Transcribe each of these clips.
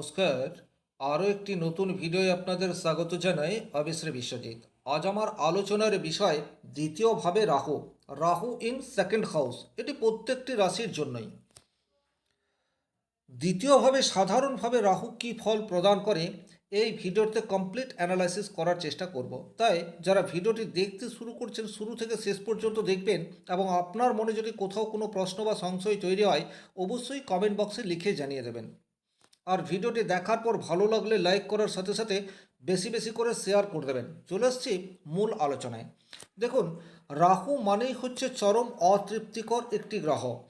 নমস্কার। আরও একটি নতুন ভিডিও আপনাদের স্বাগত জানাই অবিশ্রী বিশ্বজিৎ। আজ আমার আলোচনার বিষয় দ্বিতীয়ভাবে Rahu. Rahu in second house, এটি প্রত্যেকটি রাশির জন্যই। দ্বিতীয়ভাবে সাধারণভাবে রাহু কী ফল প্রদান করে, এই ভিডিওতে কমপ্লিট অ্যানালাইসিস করার চেষ্টা করব। তাই যারা ভিডিওটি দেখতে শুরু করছেন, শুরু থেকে শেষ পর্যন্ত দেখবেন এবং আপনার মনে যদি কোথাও কোনো প্রশ্ন বা সংশয় তৈরি হয়, অবশ্যই কমেন্ট বক্সে লিখে জানিয়ে দেবেন। আর ভিডিওটি দেখার পর ভালো লাগলে লাইক করার সাথে সাথে বেশি বেশি করে শেয়ার করে দেবেন। চলে আসছি মূল আলোচনায়। দেখুন, রাহু মানেই হচ্ছে চরম অতৃপ্তিকর একটি গ্রহ।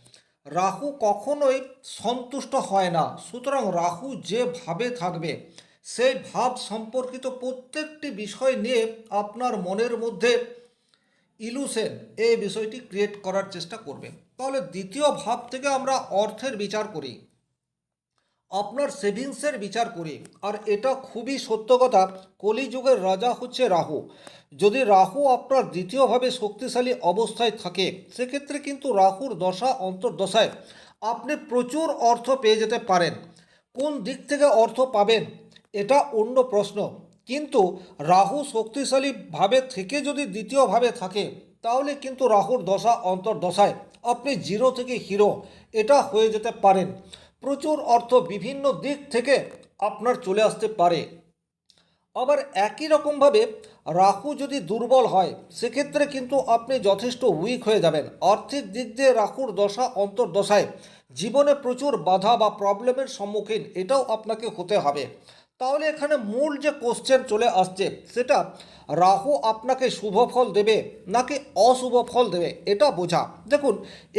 রাহু কখনোই সন্তুষ্ট হয় না। সুতরাং রাহু যে ভাবে থাকবে, সেই ভাব সম্পর্কিত প্রত্যেকটি বিষয় নিয়ে আপনার মনের মধ্যে ইলুশন এই বিষয়টি ক্রিয়েট করার চেষ্টা করবে। তাহলে দ্বিতীয় ভাব থেকে আমরা অর্থের বিচার করি। আপনার সেভিংসের বিচার করি। আর এটা খুবই সত্য কথা, কলিযুগের রাজা হচ্ছে রাহু। যদি রাহু আপনার দ্বিতীয়ভাবে শক্তিশালী অবস্থায় থাকে, সেক্ষেত্রে কিন্তু রাহুর দশা অন্তর্দশায় আপনি প্রচুর অর্থ পেয়ে যেতে পারেন। কোন দিক থেকে অর্থ পাবেন, এটা অন্য প্রশ্ন। কিন্তু রাহু শক্তিশালীভাবে থেকে যদি দ্বিতীয়ভাবে থাকে, তাহলে কিন্তু রাহুর দশা অন্তর্দশায় আপনি জিরো থেকে হিরো এটা হয়ে যেতে পারেন। প্রচুর অর্থ বিভিন্ন দিক থেকে আপনার চলে আসতে পারে। আবার একই রকমভাবে রাহু যদি দুর্বল হয়, সেক্ষেত্রে কিন্তু আপনি যথেষ্ট উইক হয়ে যাবেন। আর্থিক দিক দিয়ে রাহুর দশা অন্তর্দশায়। জীবনে প্রচুর বাধা বা প্রবলেমের সম্মুখীন এটাও আপনাকে হতে হবে। তাহলে এখানে মূল যে কোশ্চেন চলে আসছে, সেটা রাহু আপনাকে শুভ ফল দেবে নাকি অশুভ ফল দেবে, এটা বোঝা। দেখুন,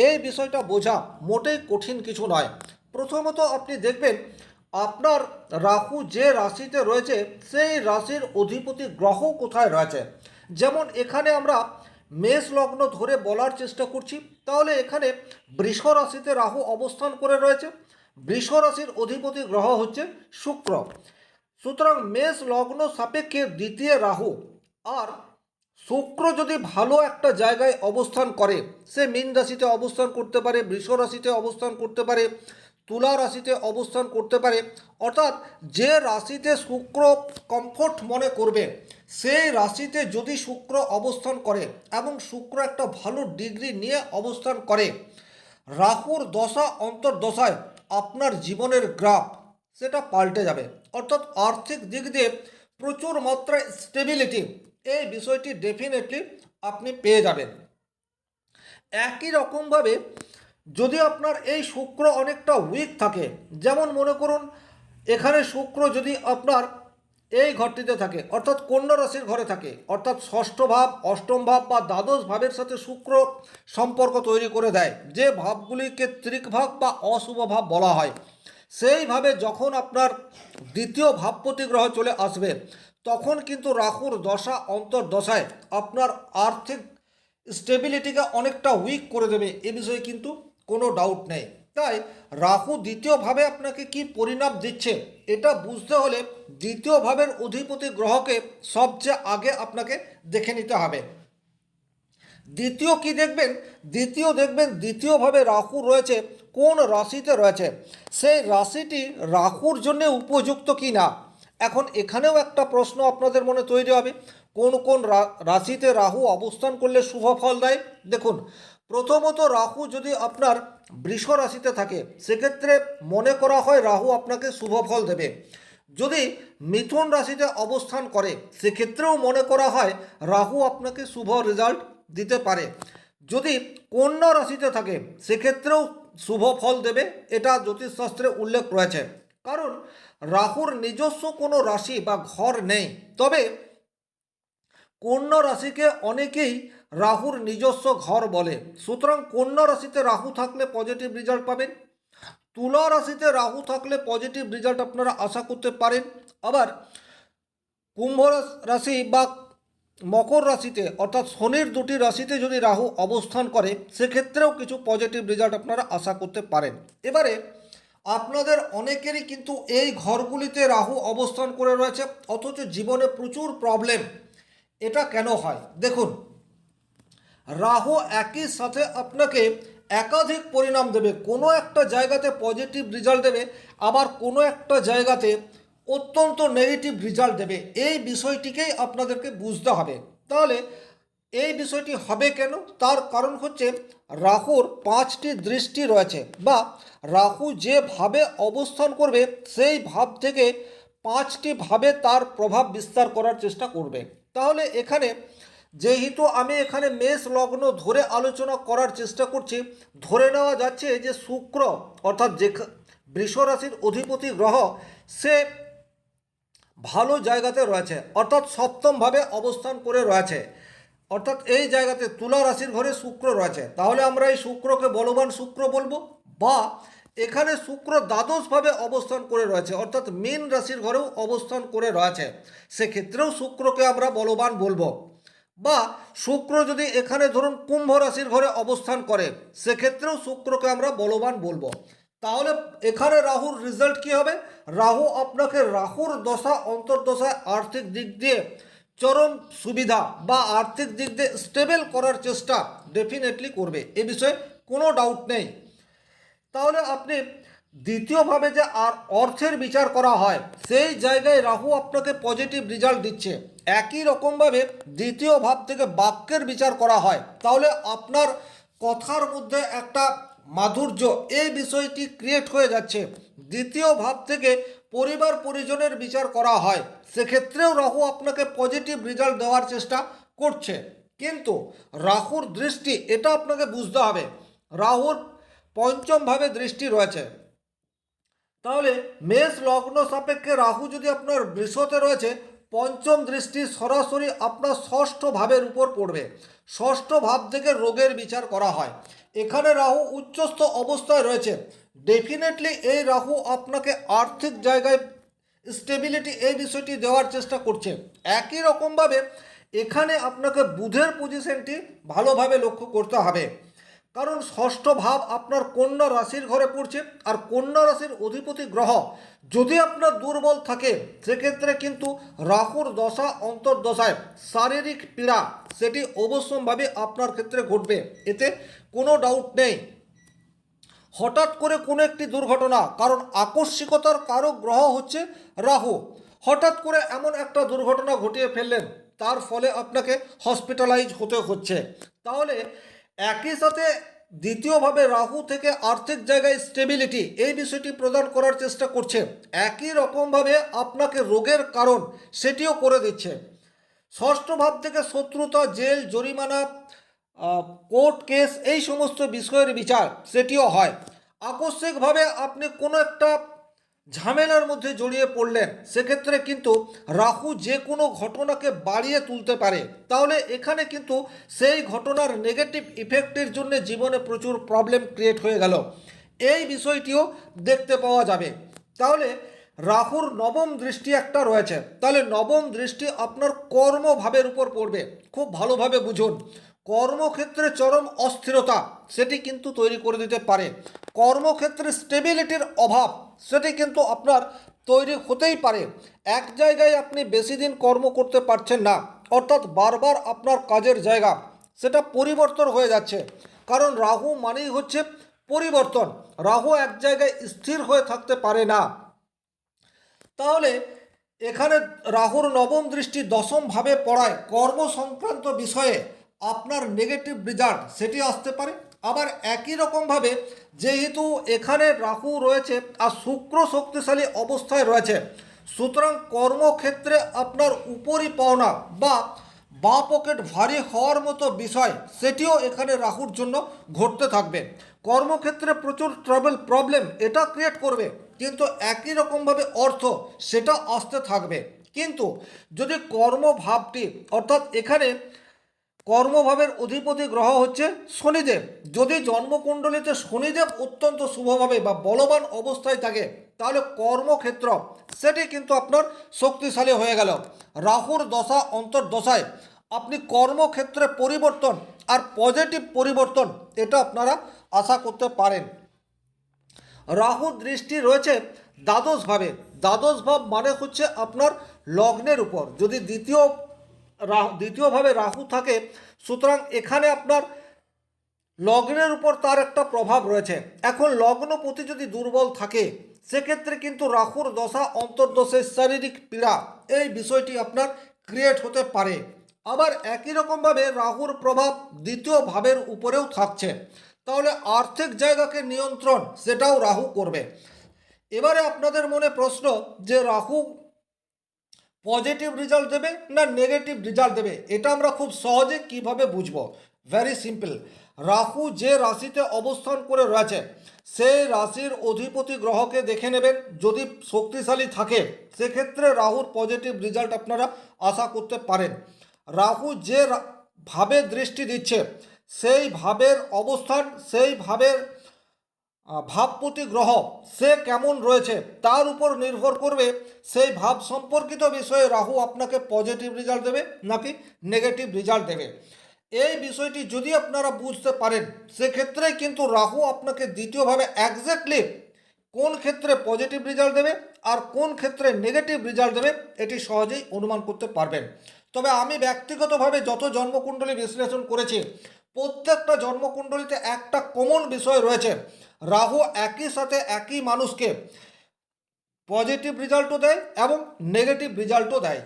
এই বিষয়টা বোঝা মোটেই কঠিন কিছু নয়। প্রথমত আপনি দেখবেন আপনার রাহু যে রাশিতে রয়েছে, সেই রাশির অধিপতি গ্রহ কোথায় রয়েছে? যেমন এখানে আমরা মেষ লগ্ন ধরে বলার চেষ্টা করছি। তাহলে এখানে বৃষ রাশিতে রাহু অবস্থান করে রয়েছে। বৃষ রাশির অধিপতি গ্রহ হচ্ছে শুক্র। সুতরাং মেষ লগ্ন সাপেক্ষে দ্বিতীয় রাহু। আর শুক্র যদি ভালো একটা জায়গায় অবস্থান করে, সে মীন রাশিতে অবস্থান করতে পারে, বৃষ রাশিতে অবস্থান করতে পারে তুলা রাশিতে অবস্থান করতে পারে। অর্থাৎ যে রাশিতে শুক্র কমফোর্ট মনে করবে, সেই রাশিতে যদি শুক্র অবস্থান করে এবং শুক্র একটা ভালো ডিগ্রি নিয়ে অবস্থান করে, রাহুর দশা অন্তর্দশায় আপনার জীবনের গ্রাফ সেটা পাল্টে যাবে। অর্থাৎ আর্থিক দিক দিয়ে প্রচুর মাত্রায় স্টেবিলিটি এই বিষয়টি ডেফিনেটলি আপনি পেয়ে যাবেন। একই রকমভাবে যদি আপনার এই শুক্র অনেকটা উইক থাকে, যেমন মনে করুন এখানে শুক্র যদি আপনার এই ঘরটিতে থাকে, অর্থাৎ কন্যা রাশির ঘরে থাকে, অর্থাৎ ষষ্ঠ ভাব, অষ্টম ভাব বা দ্বাদশ ভাবের সাথে শুক্র সম্পর্ক তৈরি করে দেয়, যে ভাবগুলিকে ত্রিকভাব বা অশুভ ভাব বলা হয়। সেইভাবে যখন আপনার দ্বিতীয় ভাবপতি গ্রহ চলে আসবে, তখন কিন্তু রাহুর দশা অন্তর্দশায় আপনার আর্থিক স্টেবিলিটিকে অনেকটা উইক করে দেবে, এ বিষয়ে কিন্তু কোনো ডাউট নেই। তাই রাহু দ্বিতীয়ভাবে আপনাকে কি পরিণাম দিচ্ছে, এটা বুঝতে হলে দ্বিতীয় ভাবের অধিপতি গ্রহকে সবচেয়ে আগে আপনাকে দেখে নিতে হবে। দ্বিতীয় কি দেখবেন? দ্বিতীয় দেখবেন দ্বিতীয়ভাবে রাহু রয়েছে, কোন রাশিতে রয়েছে? সেই রাশিটি রাহুর জন্য উপযুক্ত কি না এখন এখানেও একটা প্রশ্ন আপনাদের মনে তৈরি হবে। কোন কোন রাশিতে রাহু অবস্থান করলে শুভ ফল দেয়? দেখুন প্রথমত রাহু যদি আপনার বৃষ রাশিতে থাকে, সেক্ষেত্রে মনে করা হয় রাহু আপনাকে শুভ ফল দেবে। যদি মিথুন রাশিতে অবস্থান করে, সেক্ষেত্রেও মনে করা হয় রাহু আপনাকে শুভ রেজাল্ট দিতে পারে। যদি কন্যা রাশিতে থাকে, সেক্ষেত্রেও শুভ ফল দেবে, এটা জ্যোতিষশাস্ত্রে উল্লেখ রয়েছে। কারণ রাহুর নিজস্ব কোনো রাশি বা ঘর নেই। তবে কন্যা রাশিকে অনেকেই রাহুর নিজস্ব ঘর বলে। সুতরাং কন্যা রাশিতে রাহু থাকলে পজিটিভ রেজাল্ট পাবেন। তুলা রাশিতে রাহু থাকলে পজিটিভ রেজাল্ট আপনারা আশা করতে পারেন। আবার কুম্ভ রাশি বা মকর রাশিতে অর্থাৎ শনির দুটি রাশিতে যদি রাহু অবস্থান করে, সেক্ষেত্রেও কিছু পজিটিভ রেজাল্ট আপনারা আশা করতে পারেন। এবারে আপনাদের অনেকেরই কিন্তু এই ঘরগুলিতে রাহু অবস্থান করে রয়েছে, অথচ জীবনে প্রচুর প্রবলেম এটা কেন হয়? দেখুন রাহু একই সাথে আপনাকে একাধিক পরিণাম দেবে। কোনো একটা জায়গাতে পজিটিভ রেজাল্ট দেবে, আবার কোনো একটা জায়গাতে অত্যন্ত নেগেটিভ রেজাল্ট দেবে। এই বিষয়টিকেই আপনাদেরকে বুঝতে হবে। তাহলে এই বিষয়টি হবে কেন? তার কারণ হচ্ছে রাহুর পাঁচটি দৃষ্টি রয়েছে বা রাহু যেভাবে অবস্থান করবে, সেই ভাব থেকে পাঁচটি ভাবে তার প্রভাব বিস্তার করার চেষ্টা করবে। তাহলে এখানে যেহেতু আমি এখানে মেষ লগ্ন ধরে আলোচনা করার চেষ্টা করছি, ধরে নেওয়া যাচ্ছে যে শুক্র অর্থাৎ যে বৃষ রাশির অধিপতি গ্রহ, সে ভালো জায়গাতে রয়েছে, অর্থাৎ সপ্তমভাবে অবস্থান করে রয়েছে। অর্থাৎ এই জায়গাতে তুলা রাশির ঘরে শুক্র রয়েছে। তাহলে আমরা এই শুক্রকে বলবান শুক্র বলব? বা এখানে শুক্র দ্বাদশভাবে অবস্থান করে রয়েছে, অর্থাৎ মীন রাশির ঘরেও অবস্থান করে রয়েছে। সেক্ষেত্রেও শুক্রকে আমরা বলবান বলব। বা শুক্র যদি এখানে ধরুন কুম্ভ রাশির ঘরে অবস্থান করে, সেক্ষেত্রেও শুক্রকে আমরা বলবান বলব। তাহলে এখানে রাহুর রেজাল্ট কি হবে? রাহু আপনাকে রাহুর দশা, অন্তর্দশায় আর্থিক দিক দিয়ে চরম সুবিধা বা আর্থিক দিক দিয়ে স্টেবল করার চেষ্টা ডেফিনেটলি করবে। এ বিষয়ে কোনো ডাউট নেই। তাহলে আপনি দ্বিতীয়ভাবে যে আর অর্থের বিচার করা হয়, সেই জায়গায় রাহু আপনাকে পজিটিভ রেজাল্ট দিচ্ছে। একই রকমভাবে দ্বিতীয় ভাব থেকে বাক্যের বিচার করা হয়। তাহলে আপনার কথার মধ্যে একটা মাধুর্য এই বিষয়টি ক্রিয়েট হয়ে যাচ্ছে। দ্বিতীয় ভাব থেকে পরিবার পরিজনের বিচার করা হয়। সেক্ষেত্রেও রাহু আপনাকে পজিটিভ রেজাল্ট দেওয়ার চেষ্টা করছে। কিন্তু রাহুর দৃষ্টি, এটা আপনাকে বুঝতে হবে। রাহুর পঞ্চমভাবে দৃষ্টি রয়েছে। তাহলে মেষ লগ্ন সাপেক্ষে রাহু যদি আপনার বৃষতে রয়েছে, পঞ্চম দৃষ্টি সরাসরি আপনার ষষ্ঠ ভাবের উপর পড়বে। ষষ্ঠ ভাব থেকে রোগের বিচার করা হয়। এখানে রাহু উচ্চস্থ অবস্থায় রয়েছে। ডেফিনেটলি এই রাহু আপনাকে আর্থিক জায়গায় স্টেবিলিটি এই বিষয়টি দেওয়ার চেষ্টা করছে। একই রকমভাবে এখানে আপনাকে বুধের পজিশনটি ভালোভাবে লক্ষ্য করতে হবে। কারণ ষষ্ঠ ভাব আপনার কন্যা রাশির ঘরে পড়ছে, আর কন্যা রাশির অধিপতি গ্রহ যদি আপনার দুর্বল থাকে, সেক্ষেত্রে কিন্তু রাহুর দশা অন্তর্দশায় শারীরিক পীড়া সেটি অবশ্যম্ভাবে আপনার ক্ষেত্রে ঘটবে। এতে কোনো ডাউট নেই। হঠাৎ করে কোনো একটি দুর্ঘটনা, কারণ আকস্মিকতার কারও গ্রহ হচ্ছে রাহু। হঠাৎ করে এমন একটা দুর্ঘটনা ঘটিয়ে ফেললেন, তার ফলে আপনাকে হসপিটালাইজ হতে হচ্ছে। তাহলে একই সাথে দ্বিতীয়ভাবে রাহু থেকে আর্থিক জায়গায় স্টেবিলিটি এই বিষয়টি প্রদান করার চেষ্টা করছে। একই রকমভাবে আপনাকে রোগের কারণ সেটিও করে দিচ্ছে। ষষ্ঠ ভাব থেকে শত্রুতা, জেল, জরিমানা কোর্ট কেস এই সমস্ত বিষয়ের বিচার সেটিও হয়। আকস্মিকভাবে আপনি কোনো একটা ঝামেলার মধ্যে জড়িয়ে পড়লেন। সেক্ষেত্রে কিন্তু রাহু যে কোনো ঘটনাকে বাড়িয়ে তুলতে পারে। তাহলে এখানে কিন্তু সেই ঘটনার নেগেটিভ ইফেক্টের জন্য জীবনে প্রচুর প্রবলেম ক্রিয়েট হয়ে গেল। এই বিষয়টিও দেখতে পাওয়া যাবে। তাহলে রাহুর নবম দৃষ্টি একটা রয়েছে। তাহলে নবম দৃষ্টি আপনার কর্মভাবের উপর পড়বে। খুব ভালোভাবে বুঝুন। কর্মক্ষেত্রে চরম অস্থিরতা, সেটি কিন্তু তৈরি করে দিতে পারে। কর্মক্ষেত্রে স্টেবিলিটির অভাব, সেটি কিন্তু আপনার তৈরি হতেই পারে। এক জায়গায় আপনি বেশি দিন কর্ম করতে পারছেন না, অর্থাৎ বারবার আপনার কাজের জায়গা, সেটা পরিবর্তন হয়ে যাচ্ছে। কারণ রাহু মানেই হচ্ছে পরিবর্তন। রাহু এক জায়গায় স্থির হয়ে থাকতে পারে না। তাহলে এখানে রাহুর নবম দৃষ্টি দশম ভাবে পড়ায় কর্ম সংক্রান্ত বিষয়ে আপনার নেগেটিভ রেজাল্ট সেটি আসতে পারে। আবার একই রকমভাবে যেহেতু এখানে রাহু রয়েছে আর শুক্র শক্তিশালী অবস্থায় রয়েছে, সুতরাং কর্মক্ষেত্রে আপনার উপরি পাওনা বা বা পকেট ভারী হওয়ার মতো বিষয় সেটিও এখানে রাহুর জন্য ঘটতে থাকবে। কর্মক্ষেত্রে প্রচুর ট্রাভেল প্রবলেম এটা ক্রিয়েট করবে, কিন্তু একই রকমভাবে অর্থ সেটা আসতে থাকবে। কিন্তু যদি কর্মভাবটি অর্থাৎ এখানে কর্মভাবের অধিপতি গ্রহ হচ্ছে শনিদেব। যদি জন্মকুণ্ডলিতে শনিদেব অত্যন্ত শুভভাবে বা বলবান অবস্থায় থাকে, তাহলে কর্মক্ষেত্র, সেটি কিন্তু আপনার শক্তিশালী হয়ে গেল। রাহুর দশা অন্তর্দশায় আপনি কর্মক্ষেত্রে পরিবর্তন আর পজিটিভ পরিবর্তন, এটা আপনারা আশা করতে পারেন। রাহু দৃষ্টি রয়েছে দ্বাদশভাবে দ্বাদশ ভাব মানে হচ্ছে আপনার লগ্নের উপর। যদি দ্বিতীয় দ্বিতীয়ভাবে রাহু থাকে, সুতরাং এখানে আপনার লগ্নের উপর তার একটা প্রভাব রয়েছে। এখন লগ্নপতি যদি দুর্বল থাকে, সেক্ষেত্রে কিন্তু রাহুর দশা অন্তর্দশের শারীরিক পীড়া, এই বিষয়টি আপনার ক্রিয়েট হতে পারে। আবার একই রকমভাবে রাহুর প্রভাব দ্বিতীয় ভাবের উপরেও থাকছে। তাহলে আর্থিক জায়গাকে নিয়ন্ত্রণ, সেটাও রাহু করবে। এবারে আপনাদের মনে প্রশ্ন যে রাহু পজিটিভ রেজাল্ট দেবে না নেগেটিভ রেজাল্ট দেবে? এটা আমরা খুব সহজে কীভাবে বুঝব? ভেরি সিম্পল রাহু যে রাশিতে অবস্থান করে রয়েছে সেই রাশির অধিপতি গ্রহকে দেখে নেবেন। যদি শক্তিশালী থাকে, সেক্ষেত্রে রাহুর পজিটিভ রেজাল্ট আপনারা আশা করতে পারেন। রাহু যে ভাবে দৃষ্টি দিচ্ছে, সেই ভাবের অবস্থান, সেই ভাবের ভাবপতি গ্রহ, সে কেমন রয়েছে, তার উপর নির্ভর করবে, সেই ভাব সম্পর্কিত বিষয়ে রাহু আপনাকে পজিটিভ রেজাল্ট দেবে, নাকি নেগেটিভ রেজাল্ট দেবে। এই বিষয়টি যদি আপনারা বুঝতে পারেন, সেক্ষেত্রে কিন্তু রাহু আপনাকে দ্বিতীয়ভাবে একজ্যাক্টলি কোন ক্ষেত্রে পজিটিভ রেজাল্ট দেবে, আর কোন ক্ষেত্রে নেগেটিভ রেজাল্ট দেবে, এটি সহজেই অনুমান করতে পারবেন। তবে আমি ব্যক্তিগতভাবে যত জন্মকুণ্ডলী বিশ্লেষণ করেছি, প্রত্যেকটা জন্মকুণ্ডলীতে একটা কমন বিষয় রয়েছে রাহু একই সাথে একই মানুষকে পজিটিভ রেজাল্টও দেয় এবং নেগেটিভ রেজাল্টও দেয়।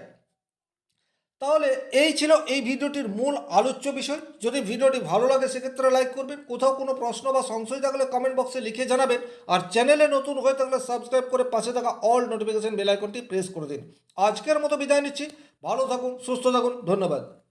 তাহলে এই ছিল এই ভিডিওটির মূল আলোচ্য বিষয়। যদি ভিডিওটি ভালো লাগে, সেক্ষেত্রে লাইক করবেন। কোথাও কোনো প্রশ্ন বা সংশয় থাকলে কমেন্ট বক্সে লিখে জানাবেন। আর চ্যানেলে নতুন হয়ে থাকলে সাবস্ক্রাইব করে পাশে থাকা অল নোটিফিকেশন বেল আইকনটি প্রেস করে দিন। আজকের মতো বিদায় নিচ্ছি। ভালো থাকুন, সুস্থ থাকুন। ধন্যবাদ।